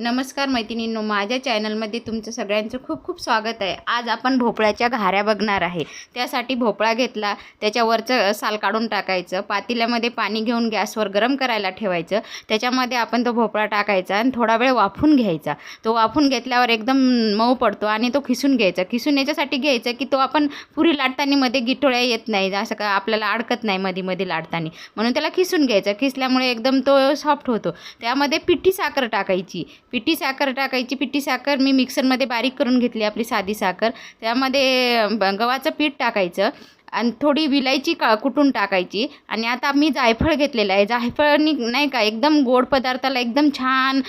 नमस्कार मैत्रिणींनो माझ्या चॅनलमध्ये तुमचं सगळ्यांचं खूप खूप स्वागत आहे. आज आपण भोपळ्याच्या घाऱ्या बघणार आहे. त्यासाठी भोपळा घेतला त्याच्यावरचं साल काढून टाकायचं पातेल्यामध्ये पाणी घेऊन गॅसवर गरम करायला ठेवायचं त्याच्यामध्ये आपण तो भोपळा टाकायचा आणि थोडा वेळ वाफून घ्यायचा. तो वाफून घेतल्यावर एकदम मऊ पडतो आणि तो खिसून घ्यायचा. खिसून याच्यासाठी घ्यायचा की तो आपण पुरी लाटताना मध्ये गिठोळ्या येत नाही असं का आपल्याला अडकत नाही मध्ये मध्ये लाटताना. म्हणून त्याला खिसून घ्यायचा. खिसल्यामुळे एकदम तो सॉफ्ट होतो. त्यामध्ये पिठी साखर टाकायची. पिठी साखर टाकायची. पिठी साखर मी मिक्सरमध्ये बारीक करून घेतली आपली साधी साखर. त्यामध्ये गव्हाचं पीठ टाकायचं आणि थोडी विलायची का कुटून टाकायची. आणि आता मी जायफळ घेतलेलं आहे. जायफळनी नाही का एकदम गोड पदार्थाला एकदम छान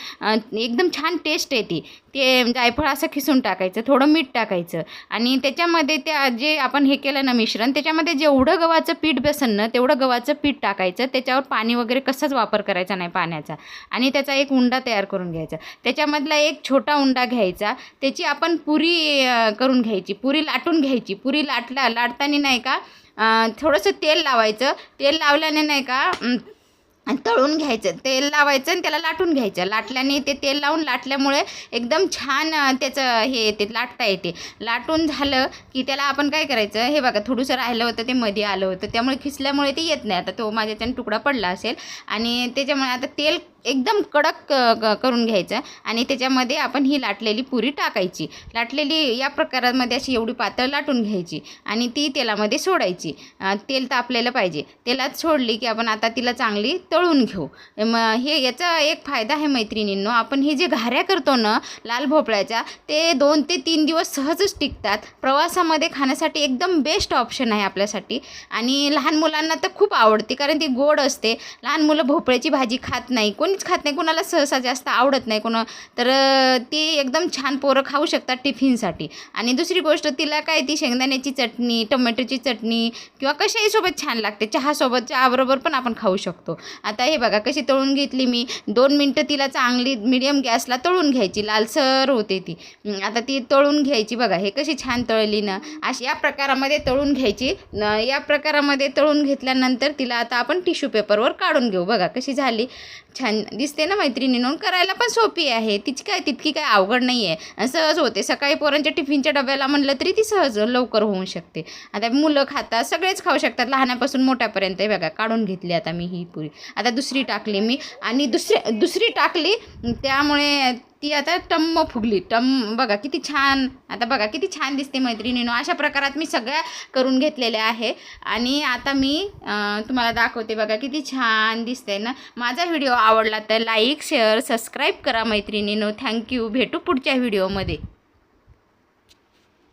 एकदम छान टेस्ट येते. ते जायफळ असं खिसून टाकायचं थोडं मीठ टाकायचं. आणि त्याच्यामध्ये त्या जे आपण हे केलं ना मिश्रण त्याच्यामध्ये जेवढं गव्हाचं पीठ बेसन ना तेवढं गव्हाचं पीठ टाकायचं. त्याच्यावर पाणी वगैरे कसंच वापर करायचा नाही पाण्याचा. आणि त्याचा एक उंडा तयार करून घ्यायचा. त्याच्यामधला एक छोटा उंडा घ्यायचा. त्याची आपण पुरी करून घ्यायची. पुरी लाटून घ्यायची. पुरी लाटला लाटताना नाही का थोडंसं तेल लावायचं. तेल लावल्याने नाही का आणि तळून घ्यायचं. तेल लावायचं आणि त्याला लाटून घ्यायचं. लाटल्याने ते तेल लावून लाटल्यामुळे एकदम छान त्याचं हे येते लाटता येते. लाटून झालं की त्याला आपण काय करायचं हे बघा थोडंसं राहिलं होतं ते मध्ये आलं होतं. त्यामुळे खिसल्यामुळे ते येत नाही. आता तो माझ्याच्याने तुकडा पडला असेल आणि त्याच्यामुळे आता तेल एकदम कडक क- क- करून घ्यायचं आणि त्याच्यामध्ये आपण ही लाटलेली पुरी टाकायची. लाटलेली या प्रकारामध्ये अशी एवढी पातळ लाटून घ्यायची आणि ती तेलामध्ये सोडायची. तेल तापलेलं पाहिजे. तेलात सोडली की आपण आता तिला चांगली तळून घेऊ. मग हे याचा एक फायदा आहे मैत्रिणींनो आपण हे जे घाऱ्या करतो ना लाल भोपळ्याच्या ते दोन ते तीन दिवस सहजच टिकतात. प्रवासामध्ये खाण्यासाठी एकदम बेस्ट ऑप्शन आहे आपल्यासाठी. आणि लहान मुलांना तर खूप आवडते कारण ती गोड असते. लहान मुलं भोपळ्याची भाजी खात नाही. कोण कोणीच खात नाही. कोणाला सहसा जास्त आवडत नाही कोणा तर ती एकदम छान पोरं खाऊ शकतात टिफिनसाठी. आणि दुसरी गोष्ट तिला काय ती शेंगदाण्याची चटणी टोमॅटोची चटणी किंवा कशाही सोबत छान लागते. चहासोबत चहाबरोबर पण आपण खाऊ शकतो. आता हे बघा कशी तळून घेतली मी. दोन मिनटं तिला चांगली मिडियम गॅसला तळून घ्यायची. लालसर होते ती. आता ती तळून घ्यायची बघा. हे कशी छान तळली ना. अशी या प्रकारामध्ये तळून घ्यायची. या प्रकारामध्ये तळून घेतल्यानंतर तिला आता आपण टिश्यू पेपरवर काढून घेऊ. बघा कशी झाली. छान दिसते ना मैत्रिणीनं करायला पण सोपी आहे. तिची काय तितकी काय अवघड नाही आहे. आणि सहज होते. सकाळी पोरांच्या टिफिनच्या डब्याला म्हणलं तरी ती सहज लवकर होऊ शकते. आता मुलं खातात सगळेच खाऊ शकतात. लहानापासून मोठ्यापर्यंत हे बघा. काढून घेतली आता मी ही पुरी. आता दुसरी टाकली मी. आणि दुसरी दुसरी टाकली त्यामुळे ती आता टम्म फुगली टम बघा किती छान आता बघा किती छान दिसते मैत्रिणीनो. अशा प्रकारात मी सगळ्या करून घेतलेल्या आहे. आणि आता मी तुम्हाला दाखवते बघा किती छान दिसते ना. माझा व्हिडिओ आवडला तर लाईक शेअर सबस्क्राईब करा मैत्रिणीनो. थँक्यू. भेटू पुढच्या व्हिडिओमध्ये.